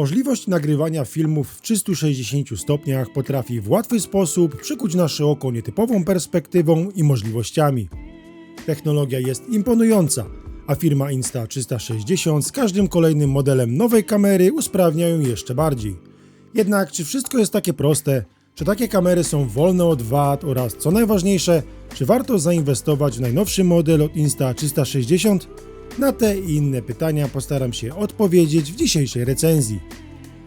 Możliwość nagrywania filmów w 360 stopniach potrafi w łatwy sposób przykuć nasze oko nietypową perspektywą i możliwościami. Technologia jest imponująca, a firma Insta360 z każdym kolejnym modelem nowej kamery usprawnia ją jeszcze bardziej. Jednak czy wszystko jest takie proste? Czy takie kamery są wolne od wad oraz co najważniejsze, czy warto zainwestować w najnowszy model od Insta360? Na te i inne pytania postaram się odpowiedzieć w dzisiejszej recenzji.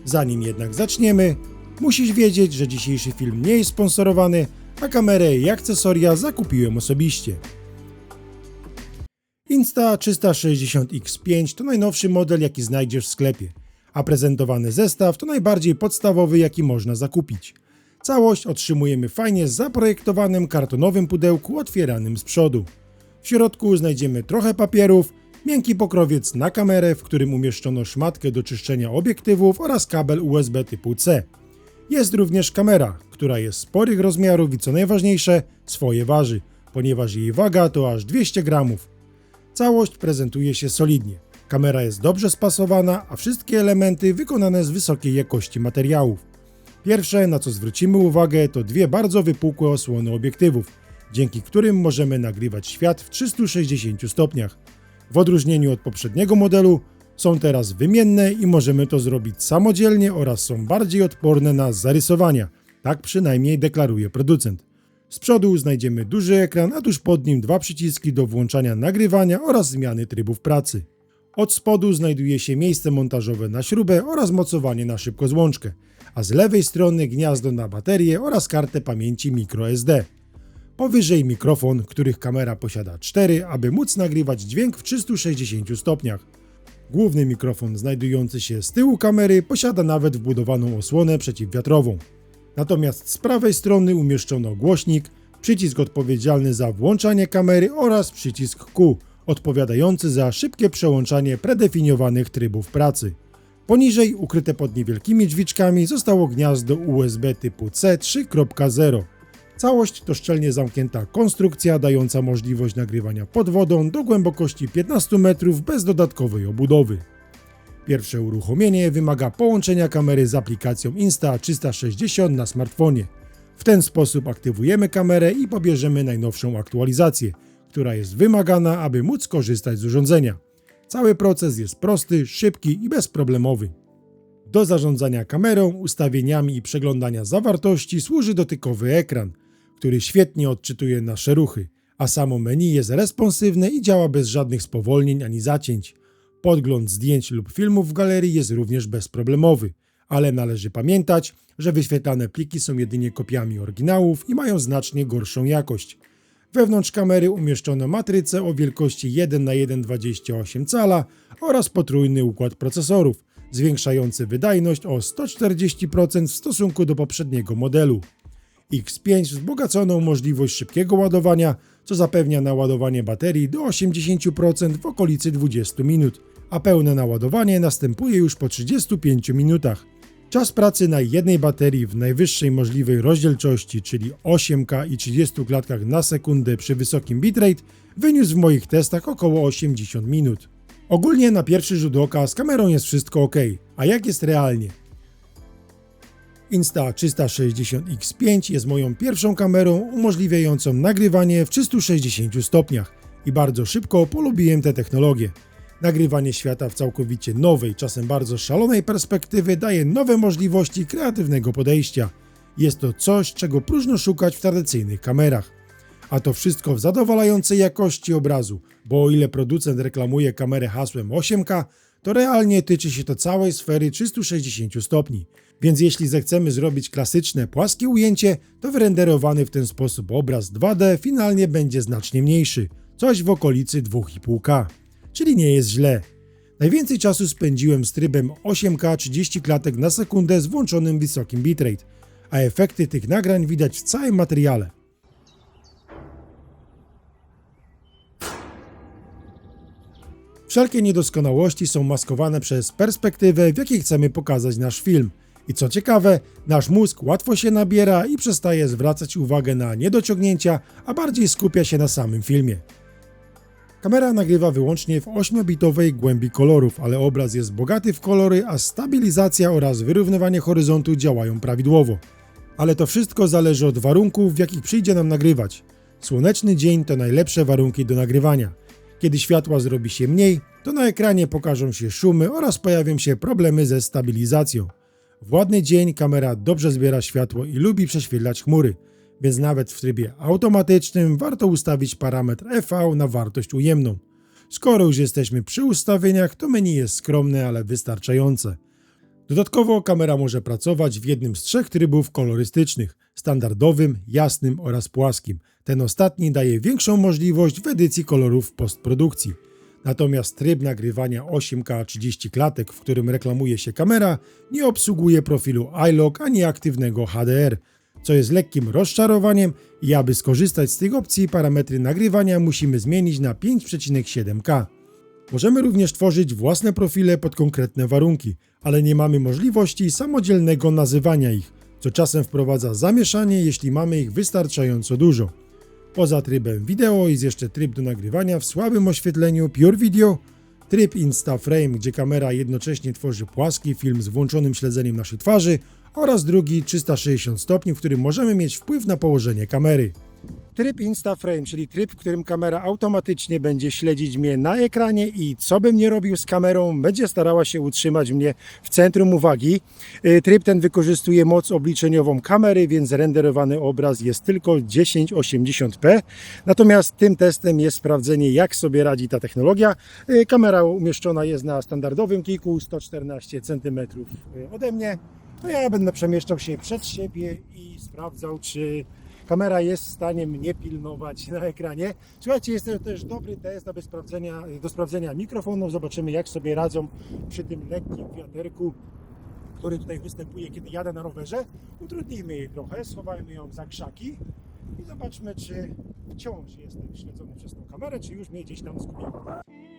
Zanim jednak zaczniemy, musisz wiedzieć, że dzisiejszy film nie jest sponsorowany, a kamerę i akcesoria zakupiłem osobiście. Insta360X5 to najnowszy model, jaki znajdziesz w sklepie, a prezentowany zestaw to najbardziej podstawowy, jaki można zakupić. Całość otrzymujemy fajnie zaprojektowanym kartonowym pudełku otwieranym z przodu. W środku znajdziemy trochę papierów, miękki pokrowiec na kamerę, w którym umieszczono szmatkę do czyszczenia obiektywów oraz kabel USB typu C. Jest również kamera, która jest sporych rozmiarów i co najważniejsze, swoje waży, ponieważ jej waga to aż 200 gramów. Całość prezentuje się solidnie. Kamera jest dobrze spasowana, a wszystkie elementy wykonane z wysokiej jakości materiałów. Pierwsze, na co zwrócimy uwagę, to dwie bardzo wypukłe osłony obiektywów, dzięki którym możemy nagrywać świat w 360 stopniach. W odróżnieniu od poprzedniego modelu, są teraz wymienne i możemy to zrobić samodzielnie oraz są bardziej odporne na zarysowania. Tak przynajmniej deklaruje producent. Z przodu znajdziemy duży ekran, a tuż pod nim dwa przyciski do włączania nagrywania oraz zmiany trybów pracy. Od spodu znajduje się miejsce montażowe na śrubę oraz mocowanie na szybkozłączkę, a z lewej strony gniazdo na baterię oraz kartę pamięci microSD. Powyżej mikrofon, których kamera posiada 4, aby móc nagrywać dźwięk w 360 stopniach. Główny mikrofon znajdujący się z tyłu kamery posiada nawet wbudowaną osłonę przeciwwiatrową. Natomiast z prawej strony umieszczono głośnik, przycisk odpowiedzialny za włączanie kamery oraz przycisk Q, odpowiadający za szybkie przełączanie predefiniowanych trybów pracy. Poniżej, ukryte pod niewielkimi drzwiczkami, zostało gniazdo USB typu C 3.0. Całość to szczelnie zamknięta konstrukcja dająca możliwość nagrywania pod wodą do głębokości 15 metrów bez dodatkowej obudowy. Pierwsze uruchomienie wymaga połączenia kamery z aplikacją Insta360 na smartfonie. W ten sposób aktywujemy kamerę i pobierzemy najnowszą aktualizację, która jest wymagana, aby móc korzystać z urządzenia. Cały proces jest prosty, szybki i bezproblemowy. Do zarządzania kamerą, ustawieniami i przeglądania zawartości służy dotykowy ekran, który świetnie odczytuje nasze ruchy, a samo menu jest responsywne i działa bez żadnych spowolnień ani zacięć. Podgląd zdjęć lub filmów w galerii jest również bezproblemowy, ale należy pamiętać, że wyświetlane pliki są jedynie kopiami oryginałów i mają znacznie gorszą jakość. Wewnątrz kamery umieszczono matrycę o wielkości 1 na 1,28 cala oraz potrójny układ procesorów, zwiększający wydajność o 140% w stosunku do poprzedniego modelu. X5 wzbogacono możliwość szybkiego ładowania, co zapewnia naładowanie baterii do 80% w okolicy 20 minut, a pełne naładowanie następuje już po 35 minutach. Czas pracy na jednej baterii w najwyższej możliwej rozdzielczości, czyli 8K i 30 klatkach na sekundę przy wysokim bitrate, wyniósł w moich testach około 80 minut. Ogólnie na pierwszy rzut oka z kamerą jest wszystko ok, a jak jest realnie? Insta360X5 jest moją pierwszą kamerą umożliwiającą nagrywanie w 360 stopniach i bardzo szybko polubiłem tę technologię. Nagrywanie świata w całkowicie nowej, czasem bardzo szalonej perspektywy daje nowe możliwości kreatywnego podejścia. Jest to coś, czego próżno szukać w tradycyjnych kamerach. A to wszystko w zadowalającej jakości obrazu, bo o ile producent reklamuje kamerę hasłem 8K, to realnie tyczy się to całej sfery 360 stopni. Więc jeśli zechcemy zrobić klasyczne, płaskie ujęcie, to wyrenderowany w ten sposób obraz 2D finalnie będzie znacznie mniejszy, coś w okolicy 2,5K. Czyli nie jest źle. Najwięcej czasu spędziłem z trybem 8K 30 klatek na sekundę z włączonym wysokim bitrate, a efekty tych nagrań widać w całym materiale. Wszelkie niedoskonałości są maskowane przez perspektywę, w jakiej chcemy pokazać nasz film. I co ciekawe, nasz mózg łatwo się nabiera i przestaje zwracać uwagę na niedociągnięcia, a bardziej skupia się na samym filmie. Kamera nagrywa wyłącznie w 8-bitowej głębi kolorów, ale obraz jest bogaty w kolory, a stabilizacja oraz wyrównywanie horyzontu działają prawidłowo. Ale to wszystko zależy od warunków, w jakich przyjdzie nam nagrywać. Słoneczny dzień to najlepsze warunki do nagrywania. Kiedy światła zrobi się mniej, to na ekranie pokażą się szumy oraz pojawią się problemy ze stabilizacją. W ładny dzień kamera dobrze zbiera światło i lubi prześwietlać chmury, więc nawet w trybie automatycznym warto ustawić parametr EV na wartość ujemną. Skoro już jesteśmy przy ustawieniach, to menu jest skromne, ale wystarczające. Dodatkowo kamera może pracować w jednym z trzech trybów kolorystycznych: standardowym, jasnym oraz płaskim. Ten ostatni daje większą możliwość w edycji kolorów w postprodukcji. Natomiast tryb nagrywania 8K 30 klatek, w którym reklamuje się kamera, nie obsługuje profilu iLog ani aktywnego HDR, co jest lekkim rozczarowaniem i aby skorzystać z tych opcji, parametry nagrywania musimy zmienić na 5,7K. Możemy również tworzyć własne profile pod konkretne warunki, ale nie mamy możliwości samodzielnego nazywania ich, co czasem wprowadza zamieszanie, jeśli mamy ich wystarczająco dużo. Poza trybem wideo jest jeszcze tryb do nagrywania w słabym oświetleniu Pure Video, tryb InstaFrame, gdzie kamera jednocześnie tworzy płaski film z włączonym śledzeniem naszej twarzy oraz drugi 360 stopni, w którym możemy mieć wpływ na położenie kamery. Tryb InstaFrame, czyli tryb, w którym kamera automatycznie będzie śledzić mnie na ekranie i co bym nie robił z kamerą, będzie starała się utrzymać mnie w centrum uwagi. Y, Tryb ten wykorzystuje moc obliczeniową kamery, więc renderowany obraz jest tylko 1080p. Natomiast tym testem jest sprawdzenie, jak sobie radzi ta technologia. Y, Kamera umieszczona jest na standardowym kiku 114 cm ode mnie. No ja będę przemieszczał się przed siebie i sprawdzał, czy kamera jest w stanie mnie pilnować na ekranie. Słuchajcie, jest to też dobry test do sprawdzenia, do sprawdzenia mikrofonów. Zobaczymy, jak sobie radzą przy tym lekkim wiaterku, który tutaj występuje, kiedy jadę na rowerze. Utrudnijmy jej trochę, schowajmy ją za krzaki i zobaczmy, czy wciąż jestem śledzony przez tą kamerę, czy już mnie gdzieś tam zgubiło.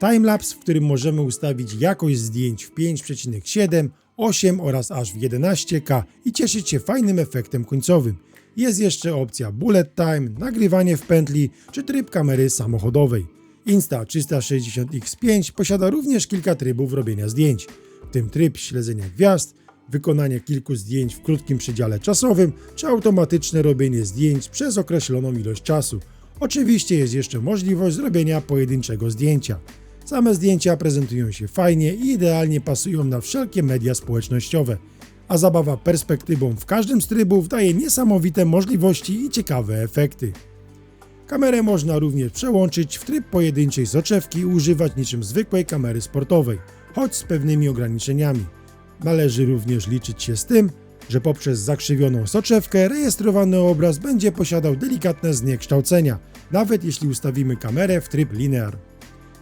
Timelapse, w którym możemy ustawić jakość zdjęć w 5,7, 8 oraz aż w 11K i cieszyć się fajnym efektem końcowym. Jest jeszcze opcja Bullet Time, nagrywanie w pętli czy tryb kamery samochodowej. Insta360X5 posiada również kilka trybów robienia zdjęć, w tym tryb śledzenia gwiazd, wykonanie kilku zdjęć w krótkim przedziale czasowym czy automatyczne robienie zdjęć przez określoną ilość czasu. Oczywiście jest jeszcze możliwość zrobienia pojedynczego zdjęcia. Same zdjęcia prezentują się fajnie i idealnie pasują na wszelkie media społecznościowe, a zabawa perspektywą w każdym z trybów daje niesamowite możliwości i ciekawe efekty. Kamerę można również przełączyć w tryb pojedynczej soczewki i używać niczym zwykłej kamery sportowej, choć z pewnymi ograniczeniami. Należy również liczyć się z tym, że poprzez zakrzywioną soczewkę rejestrowany obraz będzie posiadał delikatne zniekształcenia, nawet jeśli ustawimy kamerę w tryb linear.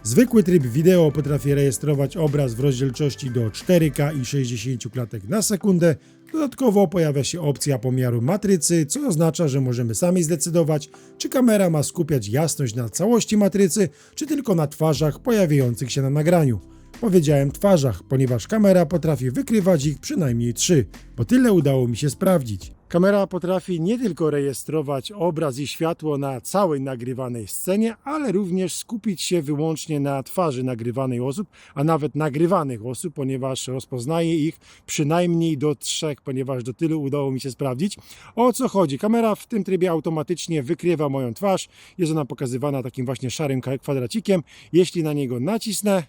Zwykły tryb wideo potrafi rejestrować obraz w rozdzielczości do 4K i 60 klatek na sekundę. Dodatkowo pojawia się opcja pomiaru matrycy, co oznacza, że możemy sami zdecydować, czy kamera ma skupiać jasność na całości matrycy, czy tylko na twarzach pojawiających się na nagraniu. Powiedziałem twarzach, ponieważ kamera potrafi wykrywać ich przynajmniej trzy, bo tyle udało mi się sprawdzić. Kamera potrafi nie tylko rejestrować obraz i światło na całej nagrywanej scenie, ale również skupić się wyłącznie na twarzy nagrywanej osób, a nawet nagrywanych osób, ponieważ rozpoznaje ich przynajmniej do trzech, ponieważ do tylu udało mi się sprawdzić. O co chodzi? Kamera w tym trybie automatycznie wykrywa moją twarz. Jest ona pokazywana takim właśnie szarym kwadracikiem. Jeśli na niego nacisnę,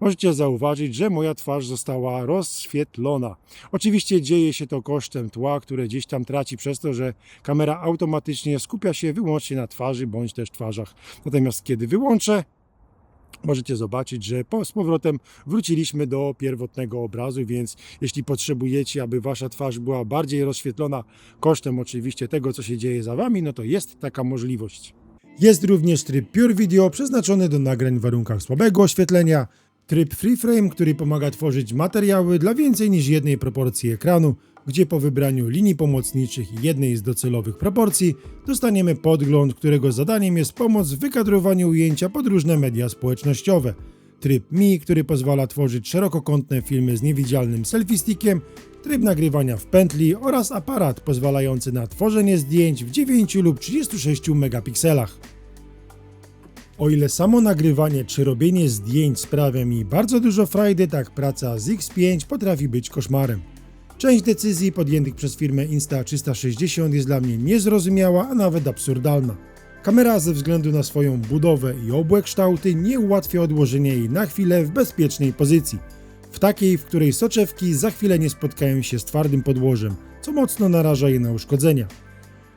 możecie zauważyć, że moja twarz została rozświetlona. Oczywiście dzieje się to kosztem tła, które gdzieś tam traci przez to, że kamera automatycznie skupia się wyłącznie na twarzy bądź też twarzach. Natomiast kiedy wyłączę, możecie zobaczyć, że po, z powrotem wróciliśmy do pierwotnego obrazu, więc jeśli potrzebujecie, aby wasza twarz była bardziej rozświetlona kosztem oczywiście tego, co się dzieje za wami, no to jest taka możliwość. Jest również tryb Pure Video przeznaczony do nagrań w warunkach słabego oświetlenia, Tryb FreeFrame, który pomaga tworzyć materiały dla więcej niż jednej proporcji ekranu, gdzie po wybraniu linii pomocniczych i jednej z docelowych proporcji dostaniemy podgląd, którego zadaniem jest pomoc w wykadrowaniu ujęcia pod różne media społecznościowe. Tryb Mi, który pozwala tworzyć szerokokątne filmy z niewidzialnym selfie stickiem, tryb nagrywania w pętli oraz aparat pozwalający na tworzenie zdjęć w 9 lub 36 megapikselach. O ile samo nagrywanie czy robienie zdjęć sprawia mi bardzo dużo frajdy, tak praca z X5 potrafi być koszmarem. Część decyzji podjętych przez firmę Insta360 jest dla mnie niezrozumiała, a nawet absurdalna. Kamera ze względu na swoją budowę i obłe kształty nie ułatwia odłożenia jej na chwilę w bezpiecznej pozycji. W takiej, w której soczewki za chwilę nie spotkają się z twardym podłożem, co mocno naraża je na uszkodzenia.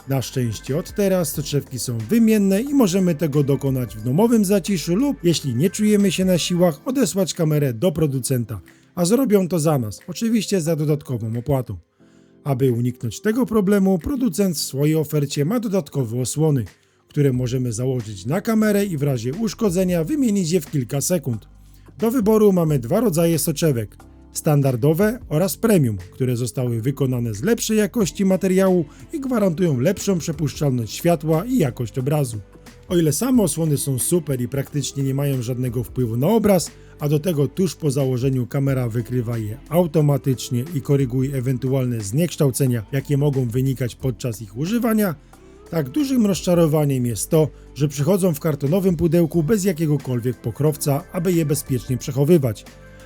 Na szczęście od teraz soczewki są wymienne i możemy tego dokonać w domowym zaciszu lub, jeśli nie czujemy się na siłach, odesłać kamerę do producenta, a zrobią to za nas, oczywiście za dodatkową opłatą. Aby uniknąć tego problemu, producent w swojej ofercie ma dodatkowe osłony, które możemy założyć na kamerę i w razie uszkodzenia wymienić je w kilka sekund. Do wyboru mamy dwa rodzaje soczewek: standardowe oraz premium, które zostały wykonane z lepszej jakości materiału i gwarantują lepszą przepuszczalność światła i jakość obrazu. O ile same osłony są super i praktycznie nie mają żadnego wpływu na obraz, a do tego tuż po założeniu kamera wykrywa je automatycznie i koryguje ewentualne zniekształcenia, jakie mogą wynikać podczas ich używania, tak dużym rozczarowaniem jest to, że przychodzą w kartonowym pudełku bez jakiegokolwiek pokrowca, aby je bezpiecznie przechowywać.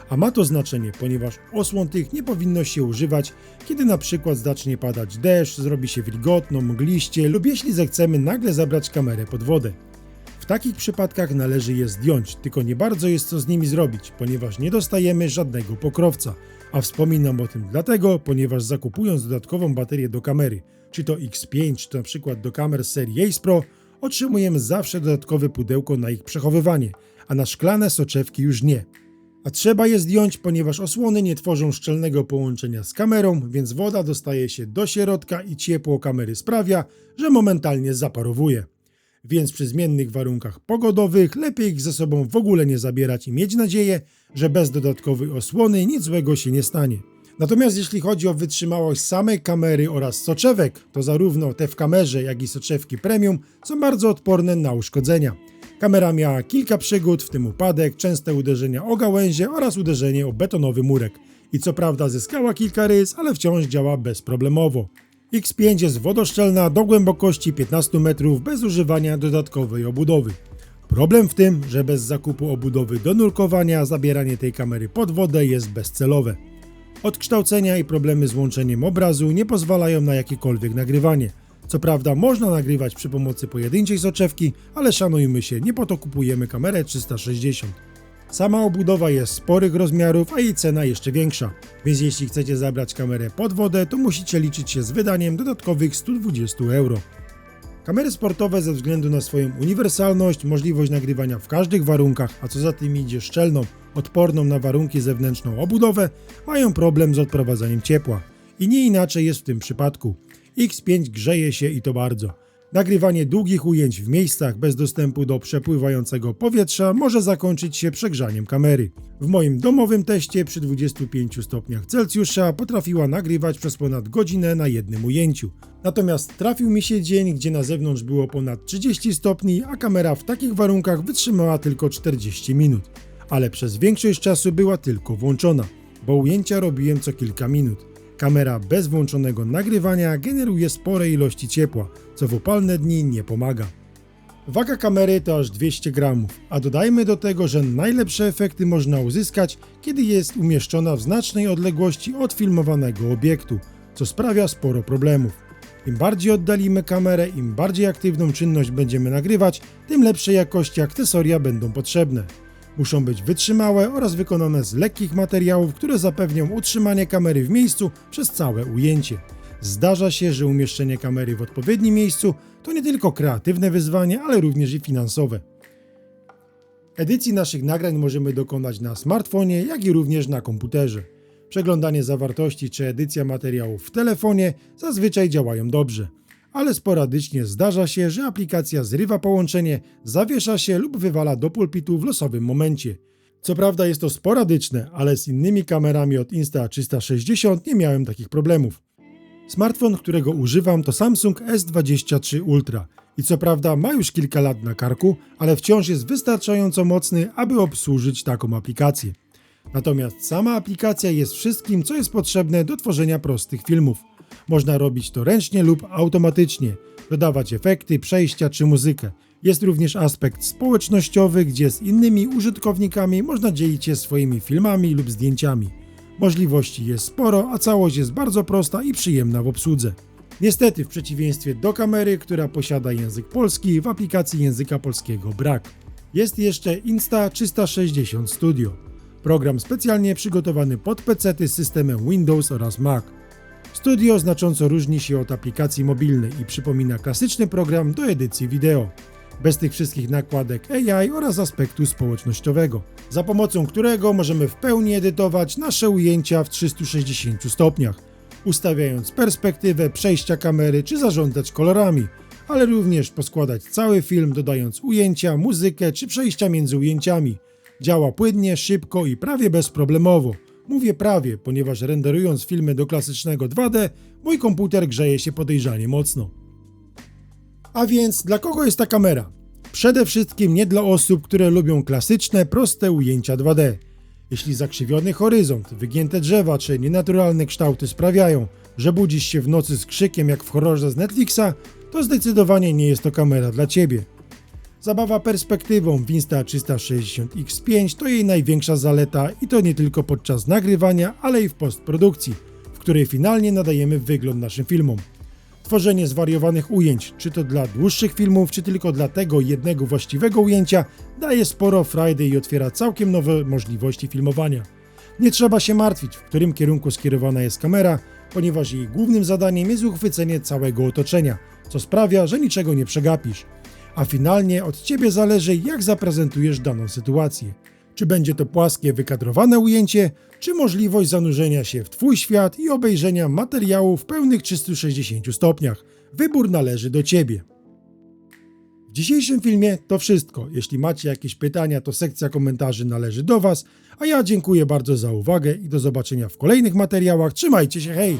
A ma to znaczenie, ponieważ osłon tych nie powinno się używać, kiedy na przykład zacznie padać deszcz, zrobi się wilgotno, mgliście lub jeśli zechcemy nagle zabrać kamerę pod wodę. W takich przypadkach należy je zdjąć, tylko nie bardzo jest co z nimi zrobić, ponieważ nie dostajemy żadnego pokrowca. A wspominam o tym dlatego, ponieważ zakupując dodatkową baterię do kamery, czy to X5, czy to na przykład do kamer serii Ace Pro, otrzymujemy zawsze dodatkowe pudełko na ich przechowywanie, a na szklane soczewki już nie. A trzeba je zdjąć, ponieważ osłony nie tworzą szczelnego połączenia z kamerą, więc woda dostaje się do środka i ciepło kamery sprawia, że momentalnie zaparowuje. Więc przy zmiennych warunkach pogodowych lepiej ich ze sobą w ogóle nie zabierać i mieć nadzieję, że bez dodatkowej osłony nic złego się nie stanie. Natomiast jeśli chodzi o wytrzymałość samej kamery oraz soczewek, to zarówno te w kamerze, jak i soczewki premium są bardzo odporne na uszkodzenia. Kamera miała kilka przygód, w tym upadek, częste uderzenia o gałęzie oraz uderzenie o betonowy murek. I co prawda zyskała kilka rys, ale wciąż działa bezproblemowo. X5 jest wodoszczelna do głębokości 15 metrów bez używania dodatkowej obudowy. Problem w tym, że bez zakupu obudowy do nurkowania zabieranie tej kamery pod wodę jest bezcelowe. Odkształcenia i problemy z łączeniem obrazu nie pozwalają na jakiekolwiek nagrywanie. Co prawda można nagrywać przy pomocy pojedynczej soczewki, ale szanujmy się, nie po to kupujemy kamerę 360. Sama obudowa jest sporych rozmiarów, a jej cena jeszcze większa, więc jeśli chcecie zabrać kamerę pod wodę, to musicie liczyć się z wydaniem dodatkowych 120 euro. Kamery sportowe ze względu na swoją uniwersalność, możliwość nagrywania w każdych warunkach, a co za tym idzie szczelną, odporną na warunki zewnętrzną obudowę, mają problem z odprowadzaniem ciepła. I nie inaczej jest w tym przypadku. X5 grzeje się i to bardzo. Nagrywanie długich ujęć w miejscach bez dostępu do przepływającego powietrza może zakończyć się przegrzaniem kamery. W moim domowym teście przy 25 stopniach Celsjusza potrafiła nagrywać przez ponad godzinę na jednym ujęciu. Natomiast trafił mi się dzień, gdzie na zewnątrz było ponad 30 stopni, a kamera w takich warunkach wytrzymała tylko 40 minut. Ale przez większość czasu była tylko włączona, bo ujęcia robiłem co kilka minut. Kamera bez włączonego nagrywania generuje spore ilości ciepła, co w upalne dni nie pomaga. Waga kamery to aż 200 gramów, a dodajmy do tego, że najlepsze efekty można uzyskać, kiedy jest umieszczona w znacznej odległości od filmowanego obiektu, co sprawia sporo problemów. Im bardziej oddalimy kamerę, im bardziej aktywną czynność będziemy nagrywać, tym lepszej jakości akcesoria będą potrzebne. Muszą być wytrzymałe oraz wykonane z lekkich materiałów, które zapewnią utrzymanie kamery w miejscu przez całe ujęcie. Zdarza się, że umieszczenie kamery w odpowiednim miejscu to nie tylko kreatywne wyzwanie, ale również i finansowe. Edycji naszych nagrań możemy dokonać na smartfonie, jak i również na komputerze. Przeglądanie zawartości czy edycja materiałów w telefonie zazwyczaj działają dobrze, ale sporadycznie zdarza się, że aplikacja zrywa połączenie, zawiesza się lub wywala do pulpitu w losowym momencie. Co prawda jest to sporadyczne, ale z innymi kamerami od Insta360 nie miałem takich problemów. Smartfon, którego używam to Samsung S23 Ultra i co prawda ma już kilka lat na karku, ale wciąż jest wystarczająco mocny, aby obsłużyć taką aplikację. Natomiast sama aplikacja jest wszystkim, co jest potrzebne do tworzenia prostych filmów. Można robić to ręcznie lub automatycznie, dodawać efekty, przejścia czy muzykę. Jest również aspekt społecznościowy, gdzie z innymi użytkownikami można dzielić się swoimi filmami lub zdjęciami. Możliwości jest sporo, a całość jest bardzo prosta i przyjemna w obsłudze. Niestety, w przeciwieństwie do kamery, która posiada język polski, w aplikacji języka polskiego brak. Jest jeszcze Insta360 Studio. Program specjalnie przygotowany pod PC z systemem Windows oraz Mac. Studio znacząco różni się od aplikacji mobilnej i przypomina klasyczny program do edycji wideo. Bez tych wszystkich nakładek AI oraz aspektu społecznościowego, za pomocą którego możemy w pełni edytować nasze ujęcia w 360 stopniach, ustawiając perspektywę przejścia kamery czy zarządzać kolorami, ale również poskładać cały film dodając ujęcia, muzykę czy przejścia między ujęciami. Działa płynnie, szybko i prawie bezproblemowo. Mówię prawie, ponieważ renderując filmy do klasycznego 2D, mój komputer grzeje się podejrzanie mocno. A więc dla kogo jest ta kamera? Przede wszystkim nie dla osób, które lubią klasyczne, proste ujęcia 2D. Jeśli zakrzywiony horyzont, wygięte drzewa czy nienaturalne kształty sprawiają, że budzisz się w nocy z krzykiem jak w horrorze z Netflixa, to zdecydowanie nie jest to kamera dla Ciebie. Zabawa perspektywą w Insta360X5 to jej największa zaleta i to nie tylko podczas nagrywania, ale i w postprodukcji, w której finalnie nadajemy wygląd naszym filmom. Tworzenie zwariowanych ujęć, czy to dla dłuższych filmów, czy tylko dla tego jednego właściwego ujęcia, daje sporo frajdy i otwiera całkiem nowe możliwości filmowania. Nie trzeba się martwić, w którym kierunku skierowana jest kamera, ponieważ jej głównym zadaniem jest uchwycenie całego otoczenia, co sprawia, że niczego nie przegapisz. A finalnie od Ciebie zależy, jak zaprezentujesz daną sytuację. Czy będzie to płaskie, wykadrowane ujęcie, czy możliwość zanurzenia się w Twój świat i obejrzenia materiału w pełnych 360 stopniach. Wybór należy do Ciebie. W dzisiejszym filmie to wszystko. Jeśli macie jakieś pytania, to sekcja komentarzy należy do Was, a ja dziękuję bardzo za uwagę i do zobaczenia w kolejnych materiałach. Trzymajcie się, hej!